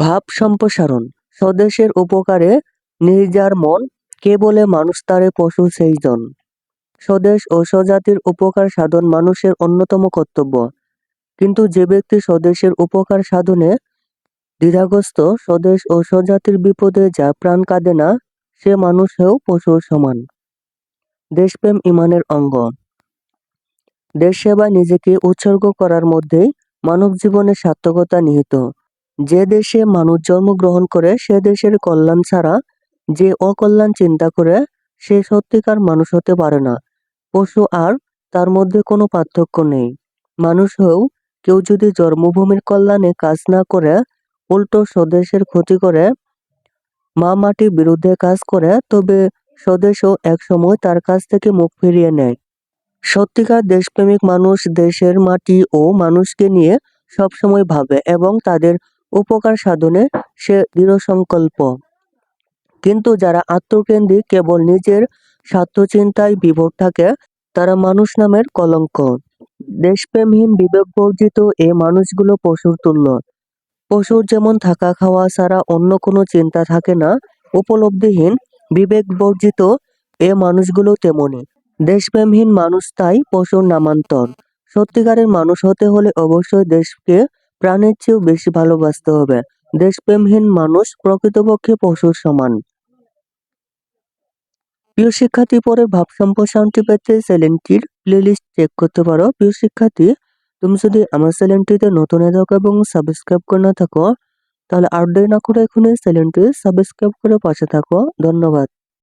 ভাব সম্প্রসারণ। স্বদেশের উপকারে নির্জার মন, কে বলে মানুষ তারে পশু সেই জন স্বদেশ ও স্বজাতির উপকার সাধন মানুষের অন্যতম কর্তব্য। কিন্তু যে ব্যক্তি স্বদেশের উপকার সাধনে দ্বিধাগ্রস্ত, স্বদেশ ও স্বজাতির বিপদে যা প্রাণ কাঁদে না, সে মানুষেও পশুর সমান। দেশপ্রেম ইমানের অঙ্গ। দেশ সেবা নিজেকে উৎসর্গ করার মধ্যেই মানব জীবনের সার্থকতা নিহিত। যে দেশে মানুষ জন্মগ্রহণ করে, সে দেশের কল্যাণ ছাড়া যে অকল্যাণ চিন্তা করে, সে সত্যিকার মানুষ হতে পারে না। পশু আর তার মধ্যে কোনো পার্থক্য নেই। মানুষ হয়েও কেউ যদি জন্মভূমির কল্যাণে কাজ না করে, উল্টো স্বদেশের ক্ষতি করে, মা মাটির বিরুদ্ধে কাজ করে, তবে স্বদেশও একসময় তার কাছ থেকে মুখ ফিরিয়ে নেয়। সত্যিকার দেশপ্রেমিক মানুষ দেশের মাটি ও মানুষকে নিয়ে সবসময় ভাবে এবং তাদের উপকার সাধনে সে দৃঢ় সংকল্প কিন্তু যারা আত্মকেন্দ্রিক কেবল নিজের স্বার্থচিন্তায় বিভোর থাকে, তারা মানুষ নামের কলঙ্ক। দেশপ্রেমহীন, বিবেকবর্জিত এ মানুষগুলো পশুর তুল্য। পশুর যেমন থাকা খাওয়া ছাড়া অন্য কোনো চিন্তা থাকে না, উপলব্ধিহীন, বিবেকবর্জিত এ মানুষগুলো তেমনি। দেশপ্রেমহীন মানুষ তাই পশুর নামান্তর। সত্যিকারের মানুষ হতে হলে অবশ্যই দেশকে প্রাণের চেয়েও বেশি ভালোবাসতে হবে। দেশপ্রেমহীন মানুষ প্রকৃতপক্ষে পশুর সমান। প্রিয় শিক্ষার্থী, পরের ভাব সম্প্রসারণটি পেতে চ্যানেলটির প্লেলিস্ট চেক করতে পারো। প্রিয় শিক্ষার্থী, তুমি যদি আমার চ্যানেলটিতে নতুন হয়ে থাকো এবং সাবস্ক্রাইব করে না থাকো, তাহলে আর দেরি না করে এখনই চ্যানেলটি সাবস্ক্রাইব করে পাশে থাকো। ধন্যবাদ।